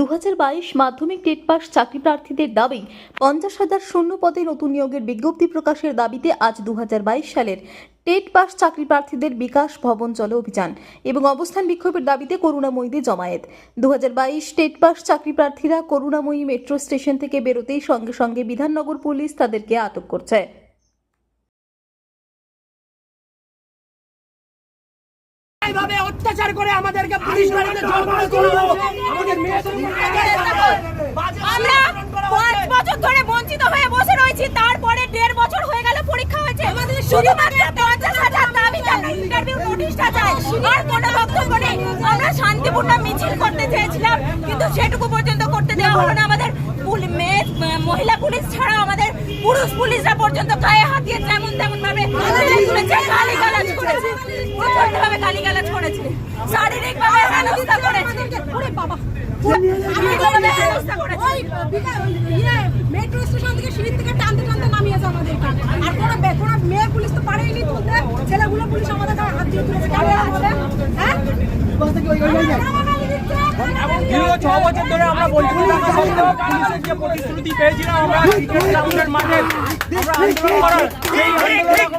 দু হাজার বাইশ মাধ্যমিক টেট পাস চাকরি প্রার্থীদের দাবি, পঞ্চাশ হাজার শূন্য পদে নতুন নিয়োগের বিজ্ঞপ্তি প্রকাশের দাবিতে আজ দু হাজার বাইশ সালের টেট পাস চাকরি প্রার্থীদের বিকাশ ভবন চলো অভিযান এবং অবস্থান বিক্ষোভের দাবিতে করুণাময়ীদের জমায়েত। দু হাজার বাইশ টেট পাস চাকরি প্রার্থীরা করুণাময়ী মেট্রো স্টেশন থেকে বেরোতেই সঙ্গে সঙ্গে বিধাননগর পুলিশ তাদেরকে আটক করছে। অত্যাচার করে আমাদেরকে পুলিশ গাড়িতে করে দিল আমাদের মেয়েদের আমরা পাঁচ বছর ধরে বঞ্চিত হয়ে বসে রয়েছি তারপরে দেড় বছর হয়ে গেল পরীক্ষা হয়েছে। শুধুমাত্র পঞ্চাশ হাজার দাবি ইন্টারভিউ নোটিশটা চাই আর কোনো বক্তব্য নেই আমরা শান্তিপূর্ণ মিছিল করতে চেয়েছিলাম কিন্তু সেটুকু পর্যন্ত করতে দেওয়া হলো না। আমাদের মেয়ে মহিলা পুলিশ ছাড়া আমাদের পুরুষ পুলিশরা পর্যন্ত গায়ে হাত দিয়ে যেমন তেমন ভাবে তুলেছে করেছে। প্রচণ্ড ভাবে গালি গালাজ করেছে। শারীরিক ভাবে হেনস্থা করেছে। ওরে বাবা। শারীরিকভাবে করেছে। মেট্রো স্টেশন থেকে সিঁড়ি থেকে টানতে টানতে নামিয়েছে আমাদেরকে। আর কোনো কোনো মেয়ে পুলিশ তো পারেনি তুলতে। ছেলেগুলো পুলিশ আমাদের হাত দিয়ে তুলেছে? হ্যাঁ? দীর্ঘ ছ বছর ধরে আমরা বঞ্চিত পুলিশের যে প্রতিশ্রুতি পেয়েছিলাম আমরা ক্রিকেট গ্রাউন্ডের মাঠে আমরা আন্দোলন করার সেই আন্দোলন।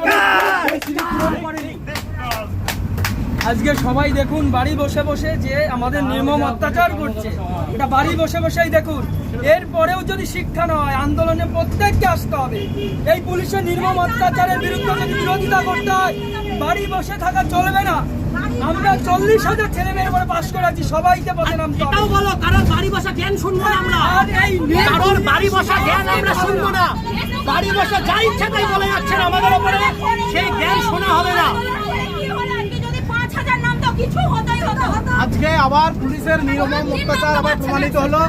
আজকে সবাই দেখুন বাড়ি বসে বসে যে আমাদের নির্মম অত্যাচার করছে এটা বাড়ি বসে বসেই দেখুন। এরপরেও যদি শিক্ষা না হয় আন্দোলনে প্রত্যেককে আসতে হবে। এই পুলিশের নির্মম অত্যাচারের বিরুদ্ধে যদি বিরোধিতা করতে হয় বাড়ি বসে থাকা চলবে না। আমরা চল্লিশ হাজার ছেলে মেয়ের উপরে পাশ করেছি সবাইকে পথে নামতে এটাও বলো কারণ বাড়ি বসা জ্ঞান শুনব না আমরা। আর এই কারোর বাড়ি বসা জ্ঞান আমরা শুনব না। বাড়ি বসা যা ইচ্ছা তাই বলে যাচ্ছেন আমাদের উপরে সেই জ্ঞান শোনা হবে না যদি পাঁচ হাজার নাম তো কিছু হতেই হতো আজকে আবার পুলিশের নির্মম অত্যাচার আবার প্রমাণিত হলো।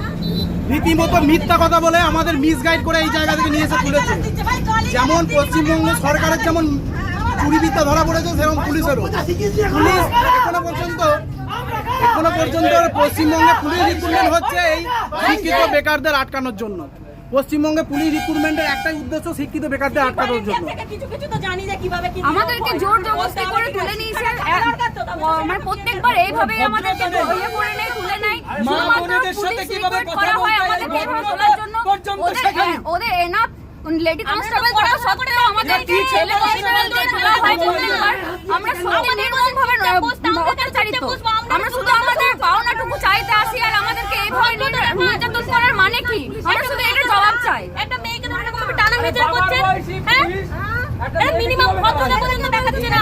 রীতিমতো মিথ্যা কথা বলে আমাদের মিসগাইড করে এই জায়গা থেকে নিয়ে এসে তুলেছে। যেমন পশ্চিমবঙ্গ সরকারের যেমন চুরিবিদ্যা ধরা পড়েছে সেরকম পুলিশেরও। পুলিশ এখনও পর্যন্ত এখনও পর্যন্ত পশ্চিমবঙ্গে পুলিশ রিক্রুটমেন্ট হচ্ছে এই শিক্ষিত বেকারদের আটকানোর জন্য। পশ্চিমবঙ্গে পুলিশ রিক্রুটমেন্টের একটাই উদ্দেশ্য শিক্ষিত বেকারদের আটকানোর জন্য। কিছু কিছু তো জানি যে কীভাবে কি আমাদেরকে জোর জবরদস্তি করে তুলে নিয়েছে। মানে প্রত্যেকবার এইভাবে আমাদেরকে করে নেয় তুলে নেয়। মা বোনেদের সাথে কীভাবে কথা করা হয় আমাদেরকে এই তোলার জন্য। ওদের এনাফ লেডি কনস্টেবল থাকা সত্ত্বেও আমাদেরকে ছেলে কনস্টেবল দিয়ে হয় প্রত্যেকবার আমরা সত্যি নির্মম অত্যাচারিত আমরা শুধু আমাদের পাওনাটুকু চাইতে আসি আর আমাদেরকে এইভাবে নির- নির্যাতন করার মানে কি? আমরা শুধু এটা জবাব চাই। একটা মেয়েকে ধরে এরকম টানা হেঁচড়া করছেন? হ্যাঁ? এটা মিনিমাম ভদ্রতা পর্যন্ত দেখাচ্ছে না?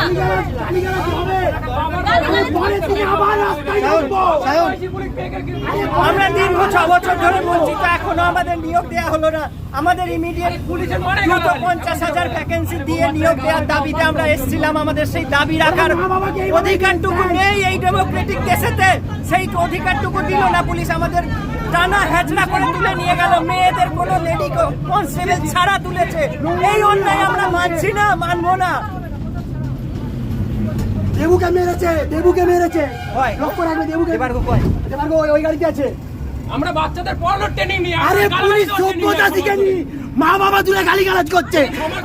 আমরা দীর্ঘ ছ বছর ধরে বঞ্চিত এখনও আমাদের নিয়োগ দেওয়া হলো না। আমাদের ইমিডিয়েট পুলিশের দ্রুত পঞ্চাশ হাজার ভ্যাকেন্সি দিয়ে নিয়োগ দেওয়ার দাবিতে আমরা এসেছিলাম। আমাদের সেই দাবি রাখার অধিকারটুকু নেই এই ডেমোক্রেটিক দেশেতে। সেই অধিকারটুকু দিল না পুলিশ আমাদের। টানা হ্যাচড়া করে তুলে নিয়ে গেল। মেয়েদের কোনো লেডি কনস্টেবল ছাড়া তুলেছে। এই অন্যায় আমরা মানছি না মানবো না। দেবুকে মেরেছে দেবুকে মেরেছে। লক্ষ্য রাখবে দেবুকে। এবার কয়? এবার ওই ওই গাড়িতে আছে। আমরা বাচ্চাদের পড়ানোর ট্রেনিং নিয়ে আরে পুলিশ সভ্যতা শিখেনি মা বাবা তুলে গালিগালাজ করছে।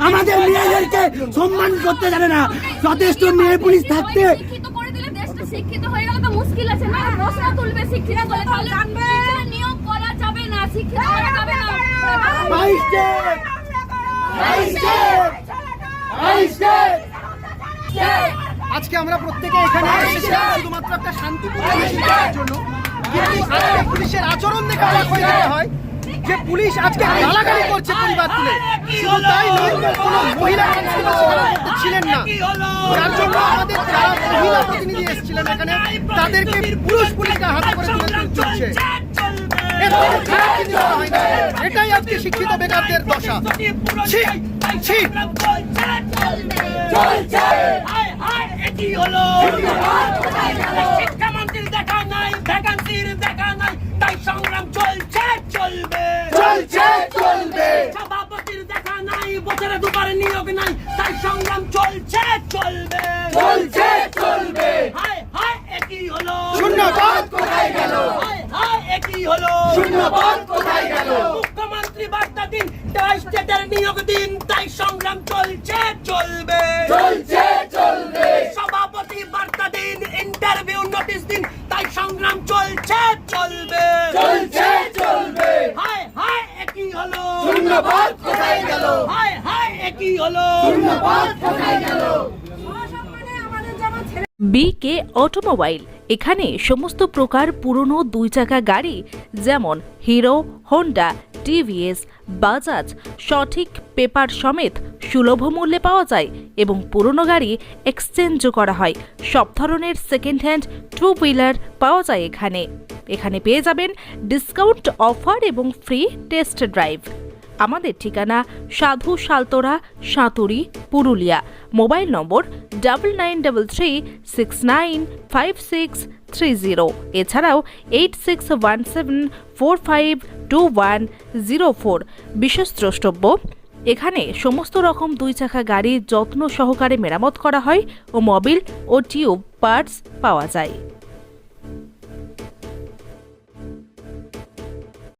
আমাদের মেয়েদেরকে সম্মান করতে জানে না। যথেষ্ট মেয়ে পুলিশ থাকতে। শিক্ষিত করে দিলে দেশটা শিক্ষিত হয়ে গেলে তো মুশকিল আছে। না প্রশ্ন তুলবে শিক্ষিত বলে তাহলে যাবে না। শিক্ষিত করা। যাবে আজকে আমরা প্রত্যেকে এখানে এসেছিলাম শুধুমাত্র একটা শান্তিপূর্ণ মিছিল জন্য। কিন্তু আজকে পুলিশের আচরণ দেখে অবাক হয়ে যেতে হয়। যে পুলিশ আজকে গালাগালি করছে পরিবার তুলে। শুধু তাই নয় কোনো মহিলা সেখানে ছিলেন না। যার জন্য আমাদের যারা মহিলা প্রতিনিধি এসেছিলেন এখানে তাদেরকে পুরুষ পুলিশকে হাতে করে তুলে চলছে এটাই আজকে শিক্ষিত বেকারদের দশা। দেখা নাই ভ্যাকান্সির দেখা নাই তাই সংগ্রাম চলছে চলবে চলছে, চলবে। সভাপতির দেখা নাই, বছরে দুবার নিয়োগ নাই, তাই সংগ্রাম চলছে। নিয়োগ তাই সংগ্রাম চলছে চলবে। চলছে চলবে। সভাপতি বার্তা দিন ইন্টারভিউ নোটিশ দিন তাই সংগ্রাম চলছে চলবে। চলছে চলবে। হায় হায় একই হলো। কোথায় গেল? হায় হায় একই হলো। কোথায় গেল? বিকে অটোমোবাইল এখানে সমস্ত প্রকার পুরনো দুই চাকা গাড়ি যেমন হিরো হোন্ডা টিভিএস, বাজাজ, সঠিক পেপার সমেত সুলভ মূল্যে পাওয়া যায় এবং পুরনো গাড়ি এক্সচেঞ্জও করা হয়। সব ধরনের সেকেন্ড হ্যান্ড টু হুইলার পাওয়া যায় এখানে। এখানে পেয়ে যাবেন ডিসকাউন্ট অফার এবং ফ্রি টেস্ট ড্রাইভ আমাদের ঠিকানা Sadhu Saltora Santuri, Purulia. Mobile number double nine double three six nine five six three zero এছাড়াও eight six one seven four five two one zero four বিশেষ দ্রষ্টব্য, এখানে সমস্ত রকম দুই চাকা গাড়ি যত্ন সহকারে মেরামত করা হয় ও মোবিল ও টিউব পার্টস পাওয়া যায়।